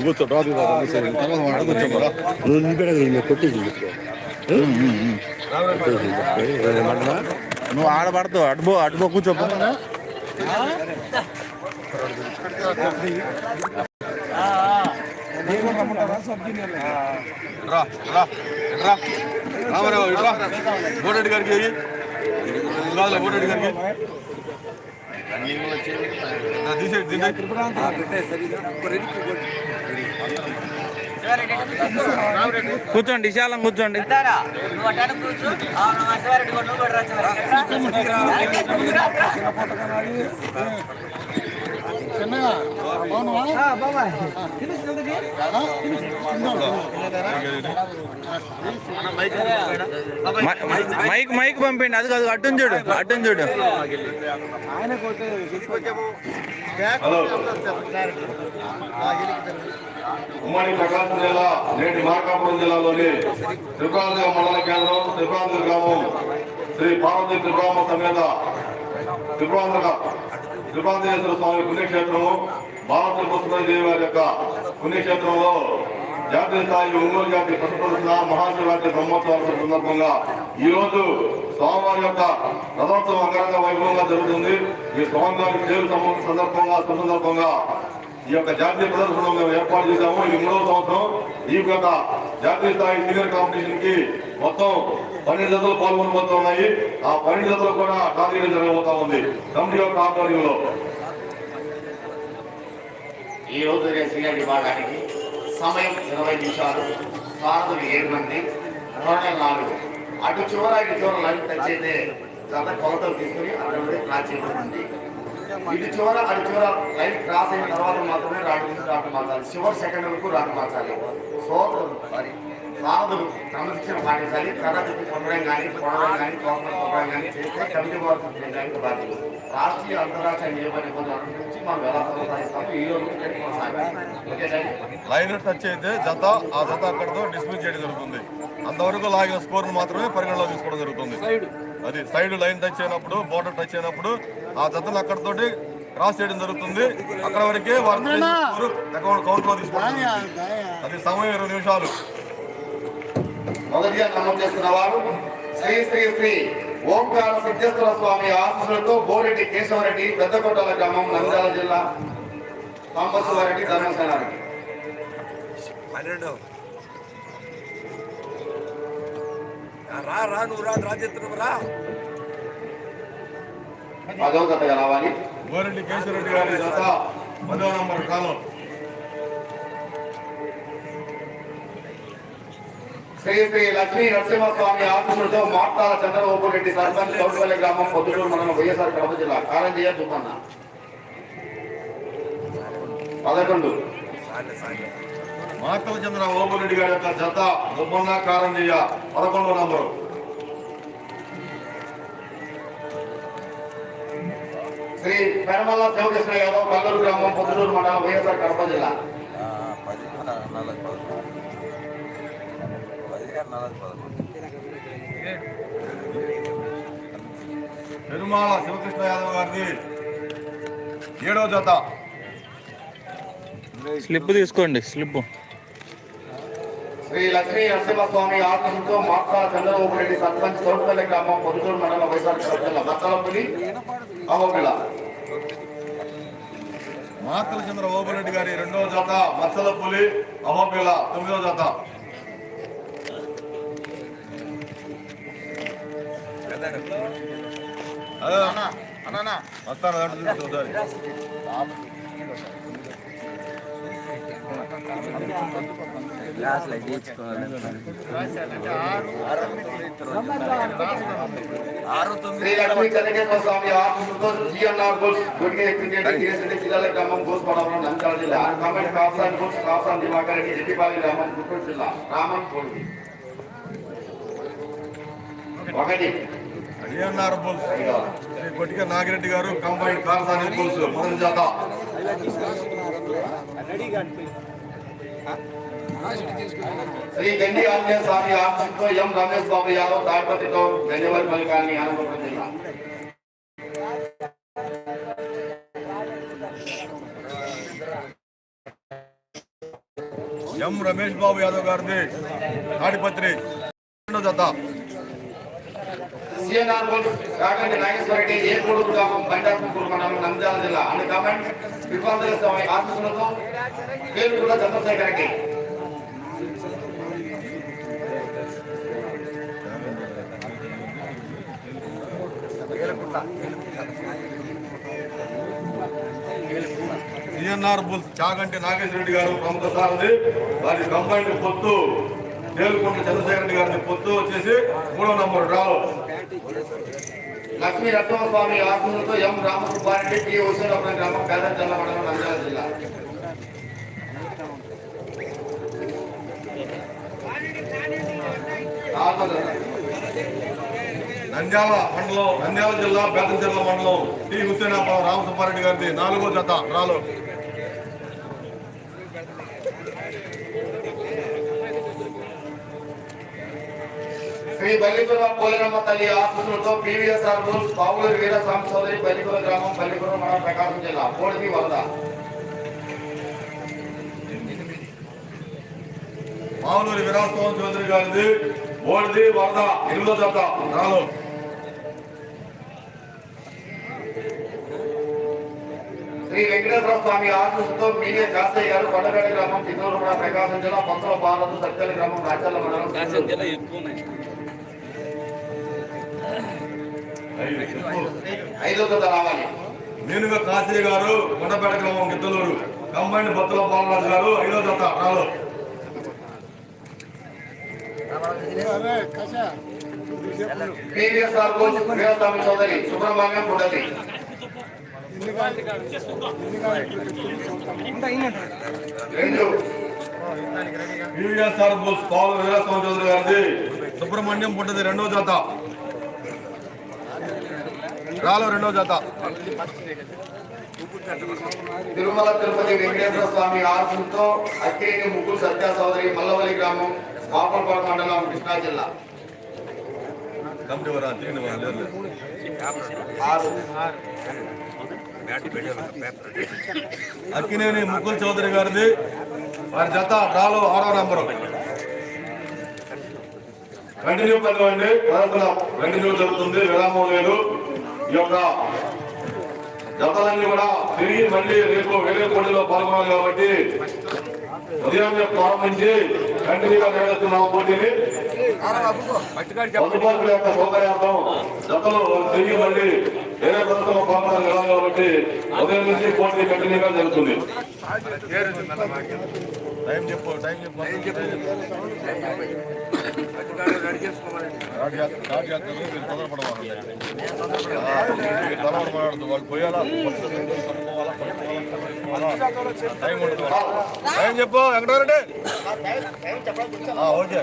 కూర్చో డ్రాప్ నువ్వు నింపాడు కదా కొట్టేసి నువ్వు ఆడ పడతావు అటుబో అటుబో కూర్చో రా రా రా రామారావు ఇట్రా బోరెడ్డి గారికి బోరెడ్డి గారికి నా తీసేయండి దీన్ని కూర్చోండి విశాలం కూర్చోండి కూర్చో మైక్ మైక్ పంపిండి. అది కాదు అడ్డం చూడు అడ్డం చూడు. హలో ఉమ్మడి ప్రకాశం జిల్లా నేటి మార్కాపురం జిల్లాలోని త్రిపురాంతక మండల కేంద్రం త్రిపురాంతక గ్రామం శ్రీ పార్వతి త్రిపురామ సమేత త్రిపురాంతక త్రిపురాంతకేశ్వర స్వామి పుణ్యక్షేత్రము భారత పుష్పదేవి వారి యొక్క పుణ్యక్షేత్రంలో జాతీయ స్థాయి ఒంగోలు జాతి ప్రతిపడుతున్న మహాశివరాత్రి బ్రహ్మోత్సవాల సందర్భంగా ఈ రోజు స్వామివారి యొక్క రథోత్సవం అంగరంగ వైభవంగా జరుగుతుంది. ఈ స్వామివారి పేరు సందర్భంగా సందర్భంగా ఈ యొక్క జాతీయ ప్రదర్శన మేము ఏర్పాటు చేశాము. ఈ మూడవ సంవత్సరం ఈ యొక్క జాతీయ స్థాయి సీనియర్ కాంపిటీషన్కి మొత్తం పన్నెండు జతలు పాల్గొనబోతూ ఉన్నాయి. ఆ పన్నెండు జతలు కూడా టార్గెట్ జరగబోతా ఉంది. కమిటీ యొక్క ఆధ్వర్యంలో. ఈ రోజు సీనియర్ విభాగానికి సమయం ఇరవై నిమిషాలు. సారథులు ఏడు మంది టోటల్ నాలుగు. అటు చివర ఇటు చివర లైన్ టచ్ అయితే జత కొలతలు తీసుకుని అటువంటి ప్రాచీన చేయబడుతుంది ఇటు చివర అటు చివర లైన్ క్రాస్ అయిన తర్వాత మాత్రమే రాటు రాటు మార్చాలి. చివరి సెకండ్ వరకు రాటు మార్చాలి. సో సారీ సారథులు క్రమశిక్షణ పాటించాలి. తరగతి పొందడం కానీ పొడవడం కానీ కోపం పొందడం కానీ చేస్తే కమిటీ వారు చేయడానికి బాధ్యత. రాష్ట్రీయ అంతరాష్ట్రీయ నియమ నిబంధనలు అనుసరించి మనం ఎలా కొనసాగిస్తాము ఈ రోజు లైన్ టచ్ అయితే జత ఆ జత అక్కడితో డిస్మిస్ చేయడం జరుగుతుంది. అంతవరకు లాగిన స్కోర్ మాత్రమే పరిగణలో తీసుకోవడం జరుగుతుంది. అది సైడ్ లైన్ టచ్ అయినప్పుడు బోర్డర్ టచ్ అయినప్పుడు ఆ జతను అక్కడితోటి క్రాస్ చేయడం జరుగుతుంది. అక్కడ వరకే వారు అకౌంట్ కౌంటర్లో జరుగుతుంది. అది సమయం ఇరవై నిమిషాలు. మొదటిగా నమోదు చేసుకున్న వారు శ్రీ శ్రీ శ్రీ ఓంకార సిద్ధేశ్వర స్వామి ఆశీస్సులతో బోరెడ్డి కేశవరెడ్డి పెద్దకొట్టాల గ్రామం నంద్యాల జిల్లా సాంబశివారెడ్డి ధర్మసేనారెడ్డి పన్నెండు రా రా నువ్వు రా రాజేంద్ర రా. పదవ జత రావాలి? గోరెడ్డి కేశవరెడ్డి గారి జత పదో నంబర్ కాలం. శ్రీ శ్రీ లక్ష్మీ నరసింహస్వామి ఆశీస్సులతో మార్తాల చంద్రబాబు రెడ్డి సర్పంచ్ చౌటుపల్లి గ్రామం పొద్దుటూరు మండలం వైఎస్ఆర్ కడప జిల్లా. కారంజయ్య దుప్పన్న పదకొండు. సార్లే మాతల చంద్ర ఓబురెడ్డి గారి యొక్క జత దుబ్బన్న కారంజయ్య పదకొండో నంబరు. శ్రీ పెరమల్ల శివకృష్ణ యాదవ్ కల్లూరు గ్రామం పొద్దుటూరు మండలం వైఎస్ఆర్ కడప జిల్లా. పెరుమాళ శివకృష్ణ యాదవ్ గారిది ఏడో జత. స్లిప్ తీసుకోండి స్లిప్. శ్రీ లక్ష్మీ నరసింహస్వామి ఆత్మతో మాతా చంద్రబాబు రెడ్డి సర్పంచ్ తోటపల్లి గ్రామం పొద్దుటూరు మండలం కడప జిల్లా అవపిల్ల మాతల చంద్ర ఓబురెడ్డి గారి రెండో జత మచ్చల పులి అహోపిల తొమ్మిదో జత వస్తాను దాంట్లో చూద్దాం ఆరు తొమ్మిది శ్రీ లక్ష్మీ చంద్రకేశ్వర స్వామి ఆత్మతో జిఎన్ఆర్ బుల్స్ గుడికే క్రికెట్ కేసరి జిల్లాల గ్రామం గోస్పడవరం నంద్యాల జిల్లా కామెంట్ కాసాన్ బుల్స్ కాసాన్ దివాకర్ రెడ్డి జట్టిపాలి గ్రామం గుంటూరు జిల్లా రామన్ కోడి ఒకటి ఏఎన్ఆర్ బుల్స్ శ్రీ కొట్టిక నాగిరెడ్డి గారు కంబైన్ కారసాని బుల్స్ మొదటి జత శ్రీ గండి ఆంజనేయ స్వామి ఆశ్రమంలో ఎం రమేష్ బాబు యాదవ్ తాడిపత్రితో ధన్యవాద పలికాలని ఆనందపురం జిల్లా ఎం రమేష్ బాబు యాదవ్ గారిది తాడిపత్రి జత సిఎన్ఆర్ బుల్స్ కాకండి నాగేశ్వర రెడ్డి ఏ కొడుకు గ్రామం బండార్పూర్ మండలం నంద్యాల జిల్లా. అని కామెంట్ విభాంతర స్వామి ఆశీస్సులతో పేరుకుల చంద్రశేఖర్ రెడ్డి. సిఎన్ఆర్ బుల్స్ చాగంటి నాగేశ్వరరెడ్డి గారు ప్రముఖ సారథి వారి కంబైండ్ పొత్తు తేలుకుంట చంద్రశేఖర రెడ్డి గారిని పొత్తు వచ్చేసి మూడో నంబర్ డ్రాలో లక్ష్మీ రత్నస్వామి ఆత్మలతో ఎం రామసుబ్బారెడ్డి టి హుసేనపురం గ్రామం పేద జిల్లా మండలం నంద్యాల జిల్లా. నంద్యాల మండలం నంద్యాల జిల్లా బేతంచెర్ల మండలం టి హుసేనాపురం రామసుబ్బారెడ్డి గారిది నాలుగో జత రాలో. శ్రీ బల్లిపురం పోలిరమ్మ తల్లి ఆశీస్సులతో పీవీఎస్ఆర్ రూల్స్ పావులూరు వీరస్వామి చౌదరి బల్లిపురం గ్రామం బల్లిపురం మండలం ప్రకాశం జిల్లా కోడికి వరద. మామూలు విరాస్తవం చౌదరి గారిది ఓడిది వరద. ఎనిమిదో జత. డ్రాలో శ్రీ వెంకటేశ్వర స్వామి ఆశీస్సులతో మీడియా కాస్తయ్య గారు కొండగడ గ్రామం చిత్తూరు కూడా ప్రకాశం జిల్లా పంతుల బాలదు సత్యాల గ్రామం రాచల్ల మండలం. ఐదో రావాలి. నేనుగా కాశీ గారు కొండపేట గ్రామం గిద్దలూరు కంబైండ్ బత్తుల బాలరాజు గారు ఐదో జత వీరస్వామి చౌదరి సుబ్రహ్మణ్యం రెండు. వీరాస్వామి చౌదరి గారిది సుబ్రహ్మణ్యం పుట్టది రెండో జత డ్రాలో రెండో జత. తిరుమల తిరుపతి వెంకటేశ్వర స్వామి ఆశీస్సులతో అక్కిరేని ముగ్గురు సత్య సోదరి మల్లవల్లి గ్రామం మాపలపాడు మండలం కృష్ణా జిల్లా. అక్కినేని ముకుల్ చౌదరి గారిది. వారి జత డ్రాలో ఆరో నంబరు. కంటిన్యూ పనివ్వండి ప్రదర్శన కంటిన్యూ జరుగుతుంది. విరామం లేదు. ఈ యొక్క జతలన్నీ కూడా తిరిగి మళ్ళీ రేపు వేరే పోటీలో పాల్గొనాలి కాబట్టి ఉదయం ప్రారంభించి కంటిన్యూగా నిర్వహిస్తున్నాం పోటీని అందుబాటులో యొక్క సౌకర్యార్థం జతలు తిరిగి మళ్ళీ వేరే ప్రభుత్వం పాల్గొనాలి కదా కాబట్టి ఉదయం నుంచి పోటీ కంటిన్యూగా జరుగుతుంది. టైం చెప్పు టైం చెప్పు. తొందరపడవాలి మీరు తొందరపడద్దు వాళ్ళు పోయాలా. టైం ఉంటుంది. టైం చెప్పు వెంకటరెడ్డి ఓకే.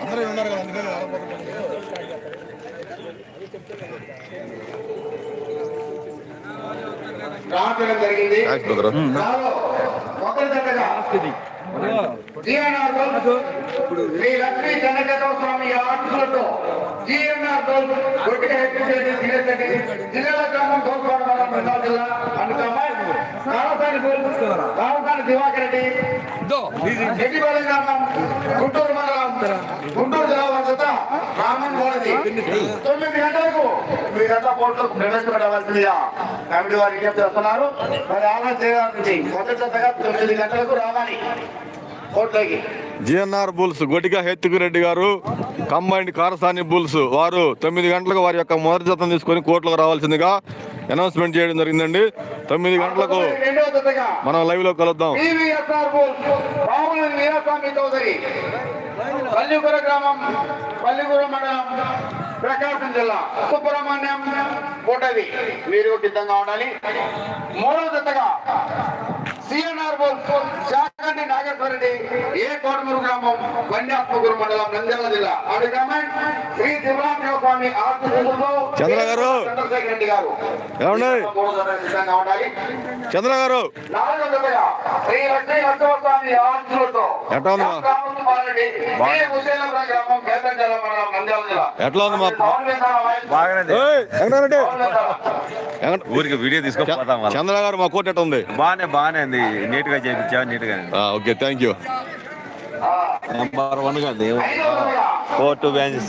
అందరూ ఉన్నారు కదా అందుకని రావడం జరిగింది. జీఎన్ఆర్ గోల్డ్ శ్రీ లక్ష్మీ చంద్రకేశ్వర స్వామి ఆశీస్సులతో జీఎన్ఆర్ గోల్డ్ కొట్టిగా ఎక్కించేది దినేశెడ్డి జిల్లాల గ్రామం గోల్పాడ మండలం జిల్లా అందుకమ్మాయి కావసాని గోల్డ్ దివాకర్ రెడ్డి రెడ్డిపల్లి గ్రామం గుంటూరు మండలం గుంటూరు జిల్లా వద్ద రామన్ తొమ్మిది గంటలకు మీరంతా కోర్టులో ప్రవేశపెట్టవలసిందిగా కమిటీ వారు విజ్ఞప్తి చేస్తున్నారు మరి ఆలోచన తొమ్మిది గంటలకు రావాలి. జిఎన్ఆర్ బుల్స్ గొటిక హెత్తుకురెడ్డి గారు కంబైండ్ కారసాని బుల్స్ వారు తొమ్మిది గంటలకు వారి యొక్క మొదటి జతం తీసుకొని కోర్టులకు రావాల్సిందిగా అనౌన్స్మెంట్ చేయడం జరిగిందండి. తొమ్మిది గంటలకు మనం లైవ్లో కలుద్దాం గ్రామం మండలం ప్రకాశం జిల్లా సుబ్రహ్మణ్యం కోటవి. మీరు సిద్ధంగా ఉండాలి. మూడవ జతగా సిఎన్ఆర్ బోల్ రెడ్డి ఏ కోటమూరు గ్రామం బండాత్మగురు మండలం నంద్యాల జిల్లా ఆవిడ గ్రామం శ్రీ శివరామదేవ స్వామి చంద్ర గారు. చంద్రశేఖర్ రెడ్డి గారు ఉండాలి చంద్ర గారు శ్రీ లక్ష్మీ ఎట్లా ఉంది ఎట్లా ఉంది ఊరికి వీడియో తీసుకొని చంద్ర గారు మా కోట ఎట్లా ఉంది? బాగానే బాగానే ఉంది. నీట్గా చేయించావు నీట్గా ఓకే థ్యాంక్ యూ. నెంబర్ వన్గా దేవుడు. Court bench